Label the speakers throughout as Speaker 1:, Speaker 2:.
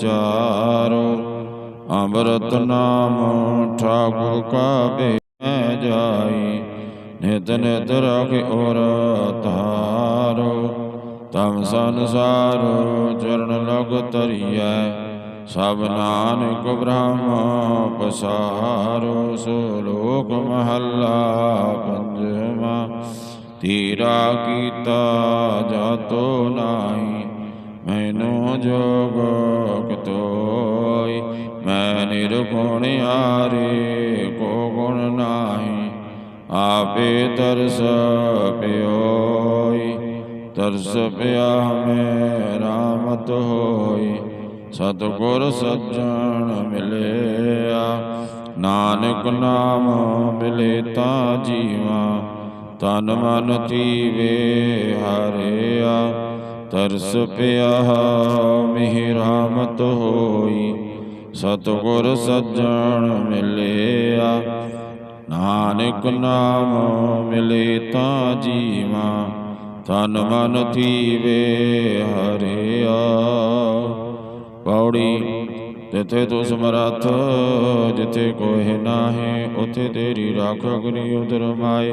Speaker 1: ਵਿਚਾਰੋ। ਅੰਮ੍ਰਿਤ ਨਾਮ ਠਾਕੁਰ ਕਾ ਬੇ ਜਾਈ। ਨਿਤ ਨਿਤ ਰਖਿ ਔਰ ਤਾਰੋ ਤਮ ਸੰਸਾਰ ਚਰਨ ਲਗ ਤਰੀਐ ਸਭ ਨਾਨਕ ਬ੍ਰਹਮ ਪਸਾਰੋ। ਸੋ ਲੋਕ ਮਹੱਲਾ ਪੰਜਵਾ। ਤੀਰਾ ਕੀਤਾ ਜਾਤੋ ਨਾਹੀ। ਮੈਨੂੰ ਜੋਗ ਕਤੋਈ, ਮੈਂ ਨਿਰਗੁਣ ਆਰੇ ਕੋ ਗੁਣ ਨਾਹੀ, ਆਪੇ ਤਰਸ ਪਿਓਈ, ਤਰਸ ਪਿਆ ਹਮੇ ਰਾਮਤ ਹੋਈ, ਸਤਿਗੁਰ ਸੱਜਣ ਮਿਲਿਆ, ਨਾਨਕ ਨਾਮ ਮਿਲੇ ਤਾਂ ਜੀਵਾ, ਤਨ ਮਨ ਤੀਵੇ ਹਰਿਆ ਤਰਸ ਪਿਆ ਮਿਹ ਰਾਮਤ ਹੋਈ। ਸਤਿਗੁਰ ਸੱਜਣ ਮਿਲਿਆ, ਨਾਨਕ ਨਾਮ ਮਿਲੇ ਤਾਂ ਜੀਵਾ, ਤਨ ਮਨ ਥੀਵੇ ਹਰਿਆ। ਪੌੜੀ ਤਿਥੇ ਤੂੰ ਸਮਰੱਥ, ਜਿਥੇ ਕੋਇ ਨਾਹੀ, ਉਥੇ ਤੇਰੀ ਰਾਖ ਅਗਨੀ ਉਦਰ ਮਾਏ।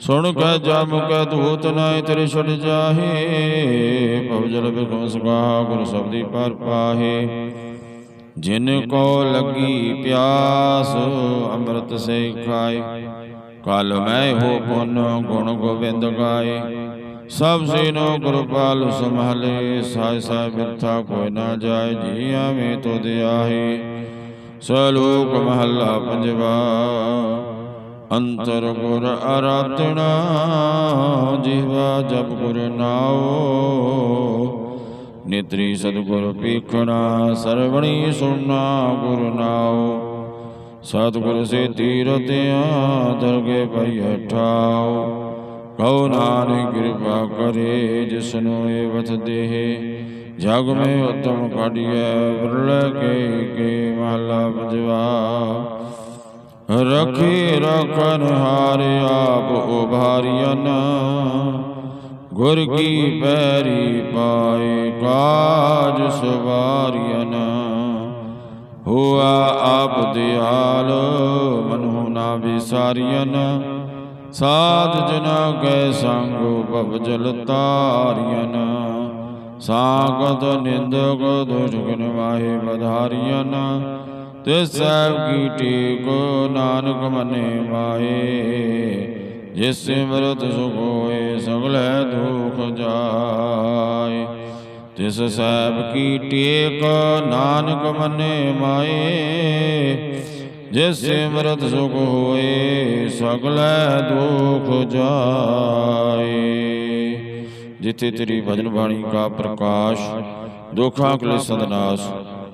Speaker 1: ਸੁਣ ਕੈ ਜਾ ਕੈ ਦੂਤ ਨਾਏ ਤੇਰੇ ਛੜ ਜਾਹੇ। ਪਵਜਲ ਬਿਕਮ ਸਗਾ, ਗੁਰ ਸਬਦੀ ਪਰ ਪਾਹੇ। ਜਿਨ ਕੋ ਲੱਗੀ ਪਿਆਸ, ਅੰਮ੍ਰਿਤ ਸੇ ਖਾਏ। ਕਲ ਮੈਂ ਹੋ ਪੁੰਨ, ਗੁਣ ਗੋਬਿੰਦ ਗਾਏ। ਸਭ ਸੀਨੋ ਗੁਰਪਾਲ ਸੰਭਾਲੇ, ਸਾਇ ਸਾਇ ਬਿਰਥਾ ਕੋਈ ਨਾ ਜਾਏ, ਜੀ ਆਵੇਂ ਤੋ ਦਿਆਹੇ ਸਲੋਕ ਮਹੱਲਾ ਪੰਜਵਾ। ਅੰਤਰ ਗੁਰ ਆਰਾਧਣਾ ਜੀਵਾ ਜਪ ਗੁਰ ਨਾਓ ਨਿਤਰੀ ਸਤਿਗੁਰ ਪੀਖਣਾ ਸਰਵਣੀ ਸੁਣਾ ਗੁਰ ਨਾਉ। ਸਤਿਗੁਰ ਸੇ ਤੀਰਤਿਆ ਦਰਗੇ ਪਈ ਠਾਉ ਕਉ ਨਾਨਕ ਕਿਰਪਾ ਕਰੇ, ਜਿਸਨੂੰ ਏ ਵਤ ਦੇਹ। ਜਗ ਮੇ ਉਤਮ ਕਾਢੀਐ, ਵਿਰਲੇ ਕੇ ਕੇ ਮਹਲਾ ਪੰਜਵਾ ਰਖੇ ਰਖਨ ਹਾਰ ਆਪ ਉਭਾਰੀਐਨ। ਗੁਰ ਕੀ ਪੈਰੀ ਪਾਏ ਕਾਜ ਸਵਾਰੀਨ ਹੋਆ ਆਪ ਦਿਆਲ ਮਨੁ ਨਾ ਵਿਸਾਰੀਨ ਸਾਧ ਜਨਾ ਕੈ ਸੰਗ ਭਵ ਜਲ ਤਾਰੀਨ ਸਾਗਤ ਨਿੰਦਕ ਦੁਸ਼ਗਨ ਵਾਹੇ ਬਧਾਰੀਨ ਤੇ ਸਭ ਕੀ ਟੇਕੋ ਨਾਨਕ ਮਨੇ ਮਾਏ, ਜਿਸ ਸਿਮਰਤ ਸੁਖ ਹੋਏ ਸਗਲੇ ਦੁਖ ਜਾਏ। ਤਿਸ ਸਹਿਬ ਕੀ ਟੇਕੋ ਨਾਨਕ ਮਨੇ ਮਾਏ, ਜਿਸ ਸਿਮਰਤ ਸੁਖ ਹੋਏ ਸਗਲੇ ਦੁਖ ਜਾਏ। ਜਿਥੇ ਤੇਰੀ ਭਜਨ ਬਾਣੀ ਕਾ ਪ੍ਰਕਾਸ਼, ਦੁਖਾਂ ਕਲੇਸ਼ਾਂ ਦਾ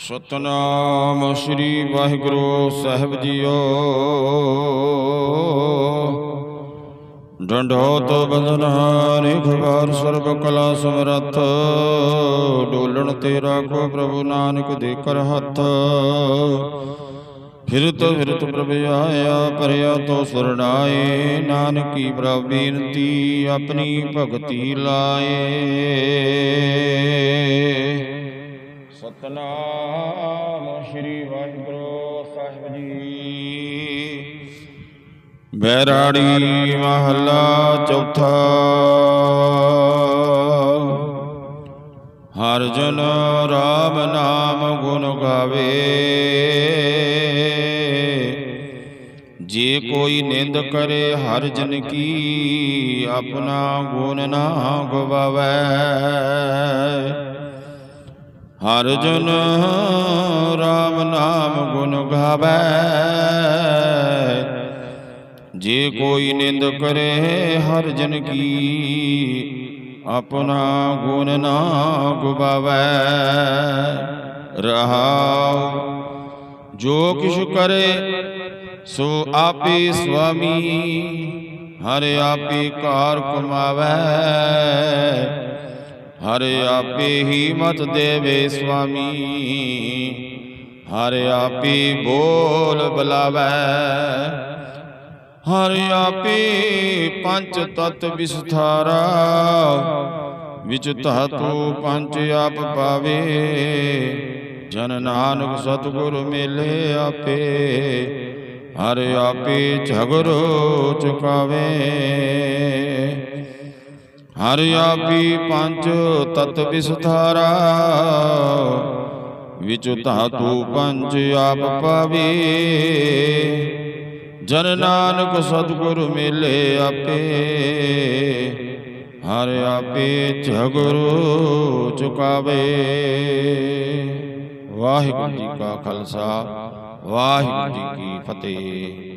Speaker 1: ਸਤਨਾਮ ਸ੍ਰੀ ਵਾਹਿਗੁਰੂ ਸਾਹਿਬ ਜੀਓ। ਡੰਡੋਤ ਬੰਦਨਾ ਨਿਖਵਾਰ ਸਰਬ ਕਲਾ ਸਮਰੱਥ, ਡੋਲਣ ਤੇਰਾ ਰਾਖੋ ਪ੍ਰਭੂ ਨਾਨਕ ਦੇ ਕਰ ਹੱਥ। ਫਿਰਤ ਫਿਰਤ ਪ੍ਰਭ ਆਇਆ ਪਰਿਆ ਤੋ ਸਰਣਾਏ ਨਾਨਕੀ ਪ੍ਰਭ ਬੇਨਤੀ, ਆਪਣੀ ਭਗਤੀ ਲਾਏ। ਸਤਨਾਮ ਸ੍ਰੀ ਵਾਹਿਗੁਰੂ ਸਾਹਿਬ ਜੀ। ਬੈਰਾੜੀ ਮਹੱਲਾ ਚੌਥਾ। ਹਰ ਜਨ ਰਾਮ ਨਾਮ ਗੁਣ ਗਾਵੇ। ਜੇ ਕੋਈ ਨਿੰਦ ਕਰੇ ਹਰ ਜਨ ਕੀ ਆਪਣਾ ਗੁਣ ਨਾ ਗਵਾਵੇ। ਹਰ ਜਨ ਰਾਮ ਨਾਮ ਗੁਣ ਗਾਵੇ। ਜੇ ਕੋਈ ਨਿੰਦ ਕਰੇ, ਹਰ ਜਨ ਕੀ ਆਪਣਾ ਗੁਣ ਨਾ ਗਵਾਵੇ ਰਹਾਉ, ਜੋ ਕਿਛ ਕਰੇ, ਸੋ ਆਪੇ ਸੁਆਮੀ, ਹਰ ਆਪੇ ਕਾਰ ਕਮਾਵੇ ਹਰ ਆਪੇ ਹੀ ਮਤ ਦੇਵੇ ਸੁਆਮੀ। ਹਰ ਆਪੇ ਬੋਲ ਬੁਲਾਵੇ। ਹਰ ਆਪੇ ਪੰਜ ਤਤ ਵਿਸਥਾਰਾ। ਵਿਚ ਧਾਤੂ ਪੰਜ ਆਪ ਪਾਵੇ। ਜਨ ਨਾਨਕ ਸਤਿਗੁਰ ਮੇਲੇ ਆਪੇ। ਹਰ ਆਪੇ ਝਗਰੋ ਚੁਕਾਵੇ। ਹਰ ਆਪੀ ਪੰਜ ਤਤ ਵਿਸਥਾਰਾ। ਵਿਚ ਧਾਤੂ ਪੰਜ ਆਪ ਪਾਵੇ। ਜਨ ਨਾਨਕ ਸਤਿਗੁਰ ਮੇਲੇ ਆਪੇ। ਹਰ ਆਪੇ ਝਗਰੋ ਚੁਕਾਵੇ। ਵਾਹਿਗੁਰੂ ਜੀ ਕਾ ਖਾਲਸਾ। ਵਾਹਿਗੁਰੂ ਜੀ ਕੀ ਫਤਿਹ।